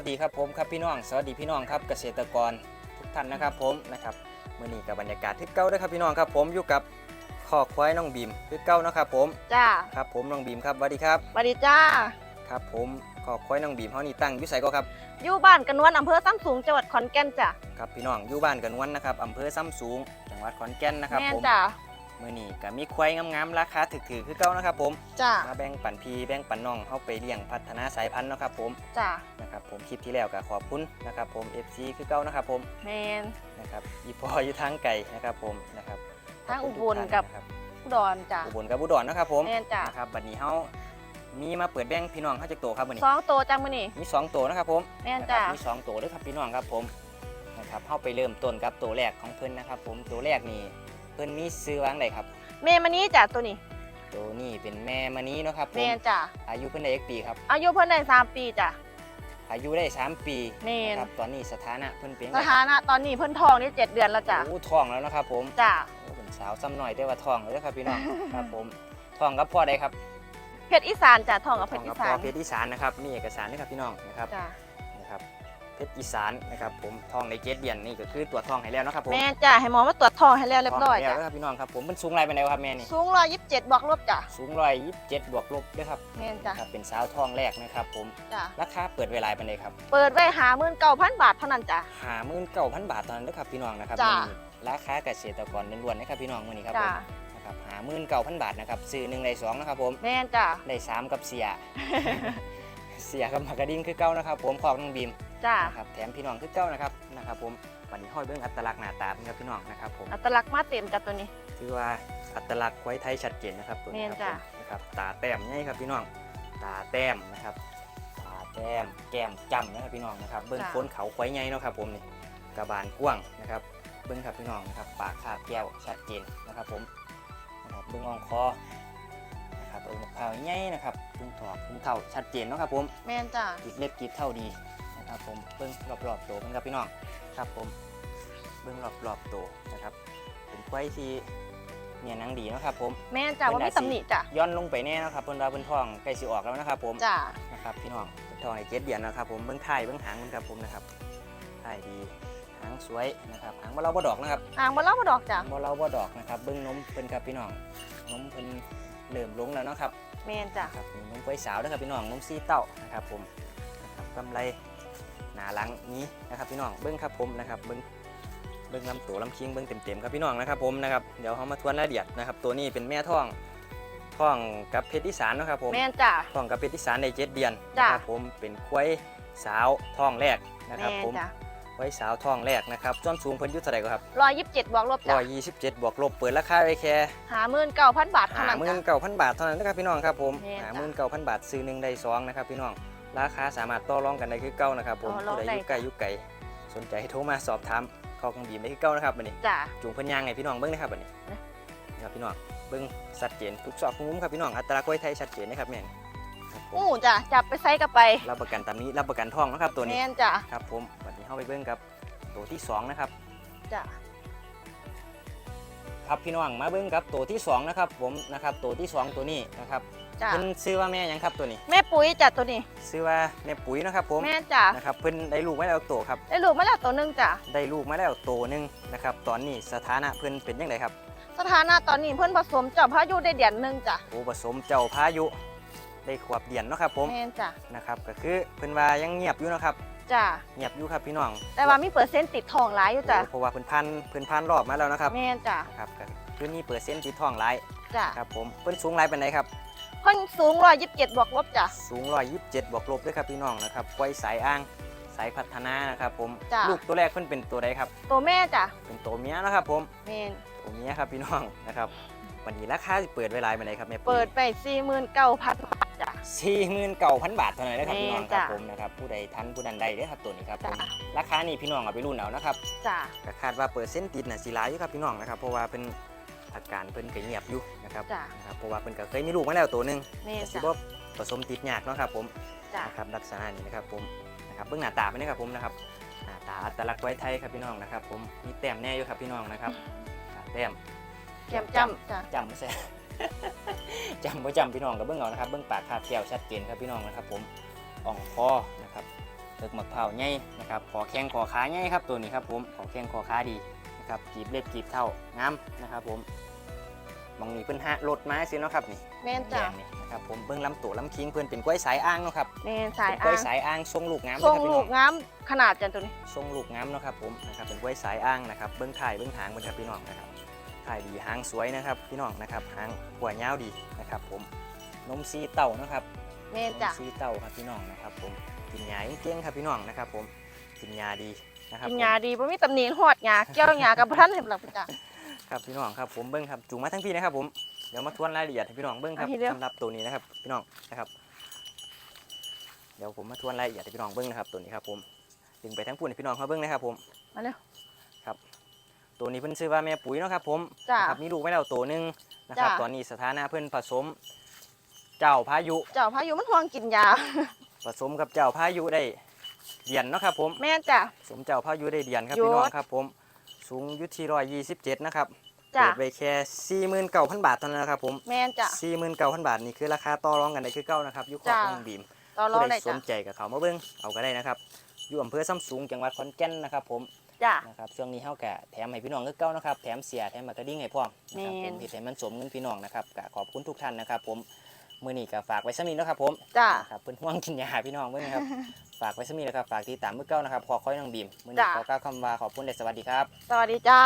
วัสดีครับผมครับพี่น้อง สวัสดีพี่น้องครับเกษตรกรทุกท่านนะครับผมนะครับมื่อนี้กับบรรยากาศที่เก้าด้วยครับพี่น้องครับผมอยู่กับข้อควายน้องบีมคือเก้านะครับผมจ้าครับผมน้องบีมครับสวัสดีครับสวัสดีจ้าครับผมข้อควายน้องบีมเฮานี่ตั้งอยู่ไสก็ครับอยู่บ้านกระนวนอำเภอซ้ำสูงจังหวัดขอนแก่นจ้ะครับพี่น้องอยู่บ้านกันวันนะครับอำเภอซ้ำสูงจังหวัดขอนแก่นนะครับแม่นผมจ้า มื่อนี้ก็มีควายงามๆราคาถูกๆคือเก้านะครับผม จ้ามาแบ่งปันพี่แบ่งปันน้องเฮาไปเลี้ยงพัฒนาสายพันธุ์เนาะครับผม จ้านะครับผมคลิปที่แล้วก็ขอบคุณนะครับผม FC คือเก้านะครับผม แมน นะครับอีพออยู่ทางไก่นะครับผมนะครับทางขอุณบทุลท่านกับ นะครับอุดรจ้าอุบลกับอุดรนะครับผม แม่นจ้ะนะครับบัดนี้เฮามีมาเปิดแบ่งพี่น้องเฮาจักโตครับบัดนี้ สองตัวจ้ามื้อนี้มีสองโตนะครับผมแม่นนะคจ้ารับมีสองโตด้วยครับพี่น้องครับผมนะครับเฮาไปเริ่มต้นกับตัวแรกของเพิ่นนะครับผมตัวแรกนี่ เพิ่นมีซื้อวางใดครับ เมมันนี้จ้าตัวนี้ตัวนี้เป็นแม่มณีเนาะครับผแมมนจ้าอายุเพิ่นได้อีกปีครับ อายุเพิ่นได้สามปีจ้ะ อายุได้สามปีแม่น นะครับตอนนี้สถานะเพิ่นเป็นสถานะตอนนี้เพิ่นท้องนี่เจ็ดเดือนแล้วจ้ะโอ้ท้องแล้วนะครับผมจ้าโอ้เป็นสาวซ้ำหน่อยแต่ว่าท้องเลยนะครับพี่น้อง ครับผมท้องกับพ่อได้ครับเพชรอีสานจ้ะท้องกับเพท้ชองรอีกับสาพ่อนเพชรอีสานนะครับมีเอกสารด้วยครับพี่น้องนะครับจ้านะครับ เพชรอีสานนะครับผมท้องในเจ็ดเดือนนี่ก็คือตัวจท้องให้แล้วนะครับผมแม่นจ้าให้หมอมาตรวจท้องให้แล้วเรียบร้อยท้งให้จ้ะแล้วนะครับพี่น้องครับผมมันสูงไรเป็นไงครับแม่นี่สูงร้อยยี่สิบเจ็ดบวกลบจ้ะสูงร้อยยี่สิบเจ็ดบวกลบด้วยครับแม่นจ้ะครับเป็นสาวท้องแรกนะครับผมจ้ะราคาเปิดเวลาเป็นไงครับเปิดไว้หาหมื่นเก้าพันบาทเท่านั้นจ้ะ หาหมื่นเก้าพันบาทตอนนั้นด้วยครับพี่น้องนะครับจ้ะมื้อนี้ราคาเกษตรกรล้วนๆนะครับพี่น้องวันนี้ครับผจ้ะมนะครับหาหมื่นเก้าพันบาทนะครับซื้อหนึ่งในสองนะครับผม แม่นจ้ะได้สามกับเสีย เสียกับหมากกระดิ่งคือเก้านะครับผมขอบน้องบีม จ้านะครับแถมพี่น้องคือเก้านะครับนะครับผมวันนี้ห้อยเบิ้งอัตลักษณ์หน้าตาเป็นครับพี่น้องนะครับผมอัตลักษณ์มาเต็มจ้ะตัวนี้ ถือว่าอัตลักษณ์ไว้ไทยชัดเจนนะครับตัวนี้คแม่รับนจ้ะผมนะครับตาแต้มนี่ครับพี่น้องตาแต้มนะครับตาแต้มแก้มจำนะครับพี่น้องนะครับเบิ้งโคนเขาควายใหญ่เนาะครับผมนี่กระบาลกว้างนะครับเบิ้งครับพี่น้องนะครับปากคาบแก้วชัดเจนนะครับผมนะครับเบิ้งอ่องคอนะครับเบิ้งมะพร้าวใหญ่นะครับพุงถอกพุงเท่าชัดเจนเนาะครับผมแม่นจ้ะกรีบเล็บกรีบเท่าดีนะ ครับผมเบิ้งรอบๆตัวมันครับพี่น้องครับผมเบิ้งรอบๆตัวนะครับเป็นควายที่เนี่ยหนังดีเนาะครับผมแม่นจ้ะว่ามีตำหนิจ้ะย้อนลงไปแน่นะครับเพิ่นว่าเพิ่นท้องใกล้สิออกแล้วนะครับ ผมจ้ะนะครับพี่น้องเพิ่นท้องในเจ็ดเดือนนะครับ ผมเบิ้งท้ายเบิ้งหางมันครับผมนะครับท้ายดีหางสวยนะครับหางบ่เราบ่ดอกนะครับอ่างบ่เล่าบ่ดอกจ้ะบ่เราบ่ดอกนะครับเบิ้งนมเพิ่นครับพี่น้องนมเพิ่นเริ่มลงแล้วเนาะครับแม่นจ้ะครับมีนมกล้วยสาวนะครับพี่น้องนมซีเต้านะครับผมนะครับกำไรห นาหลังนี้นะครับพี่น้องเบิ้งครับผมนะครับเบิ้งเบิ้งลำตัวลำคิงเบิ้งเต็มๆครับพี่น้องนะครับผมนะครับเดี๋ยวเขามาทวนรายละเอียดนะครับตัวนี้เป็นแม่ท้องท้องกับเพชรอีสานเนาะครับผมแม่นจ้ะท้องกับเพชรอีสานในเจ็ดเดือนจ้ะ นะครับผมเป็นควายสาวท้องแรกนะครับแม่นผมจ้ะควายสาวท้องแรกนะครับส้นสูงเพิ่นอยุทธเท่าไหร่ก็ครับร้อยยี่สิบเจ็ดบวกลบจ้ะร้อยยี่สิบเจ็ดบวกลบเปิดราคาไว้แค่ หาหมื่นเก้าพันบาทเท่าหานั้นหมื่จ้ะ นเก้าพันบาทเท่านั้นนะครับพี่น้องครับผมแม่นหาจ้ะหมื่นเก้าพันบาทซื้อหนึ่งได้สองนะครับพี่น้อง ราคาสามารถต่อรองกันได้คือเก้านะครับผมต่อรองผู้ใดได้ อยุไกลอยุไกลสนใจให้โทรมาสอบถามข้อกังบีมได้คือเก้านะครับบัดนี้จ้ะ จูงเพิ่นย่างไงพี่น้องเบิ้งนะครับบัดนี้นะนี่ครับพี่น้องเบิ้งชัดเจนทุกซอกทุกมุมครับพี่น้องอัตราก้อยไทยชัดเจนนะครับแม่นครับผมอู้จ้ะจับไปใส่กับไปรับประกันตามนี้รับประกันท่องนะครับตัวนี้ แม่นจ้ะครับผมบัดนี้เข้าไปเบิ้งกับตัวที่สองนะครับจ้ะ ครับพี่น้องมาเบิ้งกับตัวที่สองนะครับผมนะครับตัวที่สองตัวนี้นะครับจ้ะเพิ่นซื้อว่าแม่หยังครับตัวนี้แม่ปุ๋ยจ้ะตัวนี้ ซื้อว่าแม่ปุ๋ยนะครับผมแม่นจ้ะนะครับเพิ่นได้ลูกมาแล้วตัวครับได้ลูกมาแล้วตัวหนึงจ้ะได้ลูกมาแล้วตัวหนึงนะครับตอนนี้สถานะเพิ่นเป็นยังไงครับสถานะตอนนี้เพิ่นผสมเจ้าพายุได้เดือนหนึงจ้ะโอ้ผสมเจ้าพายุได้ขวบเดียนเนาะครับผมแม่นจ้ะนะครับก็คือเพิ่นว่ายังเงียบอยู่เนาะครับ จ้ะเงียบอยู่ครับพี่น้องแต่ว่ามีเปอร์เซ็นต์ติดทองหลายอยู่จ้ะโอ้เพราะว่าเพิ่นพันเพิ่นพันรอบมาแล้วนะครับแม่นจ้ะนะครับก็คือนี่เปอร์เซ็นต์ที่ท้องหลายจ้ะครับผมเพิ่นสูงหลายปานใดครับเพิ่นสูงร้อยยี่สิบเจ็ดบวกลบจ้ะสูง127บวกลบด้วยครับพี่น้องนะครับไว้สายอ้างสายพัฒนานะครับผมจ้ะลูกตัวแรกเพิ่นเป็นตัวใดครับ ตัวแม่จ้ะเป็นตัวเมียนะครับผมแม่นตัวเมียครับพี่น้องนะครับวันนี้ราคาสิเปิดเวลาปานใดครับแม่ปุ๋ยเปิดไปสี่หมื่นเก้าพันบาท จ้ะสี่หมื่นเก้าพันบาทเท่านั้นนะครับแม่พี่น้องครับจ้ะผมนะครับผู้ใดทันผู้นั้นใดเด้อครับตัวนี้ครับผมจ้ะ ราคานี่พี่น้องเอาไปรุ่นเอานะครับจ้ะก็คาดว่าเปอร์เซ็นต์ติดน่ะสิหลายอยู่ครับพี่น้องนะครับเพราะว่าเป็นอาการเพิ่นก็เงียบอยู่นะครับจ้ะนะครับเพราะว่าเพิ่นก็เคยมีลูกมาแล้วตัวหนึงแม่นแต่สิจ้ะบ่ผสมติดยากเนาะครับผมจ้ะนะครับลักษณะนี้นะครับผมนะครับเบื้องหน้าตาไปนะครับผมนะครับหน้าตาอัตลักษณ์ไว้ไทยครับพี่น้องนะครับผมมีแต้มแน่อยู่ครับพี่น้องนะครับอ่าแต้มแก้มจำจ้ะจำไม่ใช่ จำบ่จำพี่น้องกับเบื้องเอานะครับ เบื้องปากคาบแก้วชัดเจนครับพี่น้องนะครับ ผมอ่องคอนะครับเติกหมักเผาวใหญ่นะครับขอแข้งขอขาใหญ่ครับตัวนี้ครับผมขอแข้งขอขาดีนะครับกีบเล็บกีบเท่างามนะครับ ผมมองนี้เพิ่นหารถมาสิเนาะครับนี่แม่นจ้ะแดงนี่นะครับผมเบิ้งลำตัวลำคิงเพิ่นเป็นกล้วยสายอ้างเนาะครับแม่นสายเป็นกล้อ้าวยงสายอ้างทรงลูกงามทรงนะครับพี่ลูน้อกงงามขนาดจันตัวนี้ทรงลูกงามเนาะครับผมนะครับเป็นกล้วยสายอ้างนะครับเบิ้งถ่ายเบิ้งหางเบิ้งครับพี่น้องนะครับ ถ่ายดีหางสวยนะครับพี่น้องนะครับหางหัวยาวดีนะครับผมนมซีเต่านะครับแม่นนมจ้ะซีเต่าครับพี่น้องนะครับผมกินยาเก่งๆครับพี่น้องนะครับผมกินยาดีนะครับกินผมยาดีบ่มีตำหนิหอดยาเกี่ยวยากับบ่ทันเห็นหลักจ้ะครับพี่น้องครับผมเบิ้งครับจูงมาทั้งพี่นะครับผมเดี๋ยวมาทวนรายละเอียดให้พี่น้องเบิ้งครับเอาทีเดียวสำหรับตัวนี้นะครับพี่น้องนะครับ เดี๋ยวผมมาทวนรายละเอียดให้พี่น้องเบิ้งนะครับตัวนี้ครับผมดึงไปทั้งปุ่นให้พี่น้องเขาเบิ้งนะครับผมมาเร็ว ตัวนี้เพิ่นชื่อว่าแม่ปุ๋ยเนาะครับผมจ้ะ นะครับมีลูกไว้แล้วตัวหนึงนะครับจ้ะ ตอนนี้สถานะเพิ่นผสม เจ้าพายุ เจ้าพายุมันห่วงกินยา ผสมกับเจ้าพายุได้เดียนเนาะครับผมแม่นจ้ะ ผสมเจ้าพายุได้เดียนครับหยุดพี่น้องครับผมสูงอยู่ที่ร้อยยี่สิบเจ็ดนะครับจ้ะเปิดไปแค่สี่หมื่นเก้าพันบาทเท่านั้นนะครับผมแม่นจ้ะ สี่หมื่นเก้าพันบาทนี่คือราคาต่อรองกันได้คือเก้านะครับอยุคขอจ้ะงบีม ต่อรองผู้ใดได้สจ้ะ นใจกับเขามาเบิ้งเอาก็ได้นะครับอยู่อำเภอซ้ำสูงจังหวัดขอนแก่นนะครับผม จ้ะ นะครับช่วงนี้เฮากะแถมให้พี่น้องคือเก่านะครับแถมเสียแถมมากระดิ่งให้พร้อมนะครับผแม่มนที่ให้มันสมเงินพี่น้องนะครับกะขอบคุณทุกท่านนะครับ ผมมื้อนี้ก็ฝากไว้สำนี้นาะครับผมจ้ะ นะครับเพิ่นห่วงกินยาพี่น้องเบิ่งนะครับ ฝากไว้สำนี้นะครับฝากติดตามมื้อเก่านะครับขอคอยน้องบีมมื้อนี้จ้ะ ขอกล่าวคำว่าขอบคุณและสวัสดีครับ สวัสดีจ้า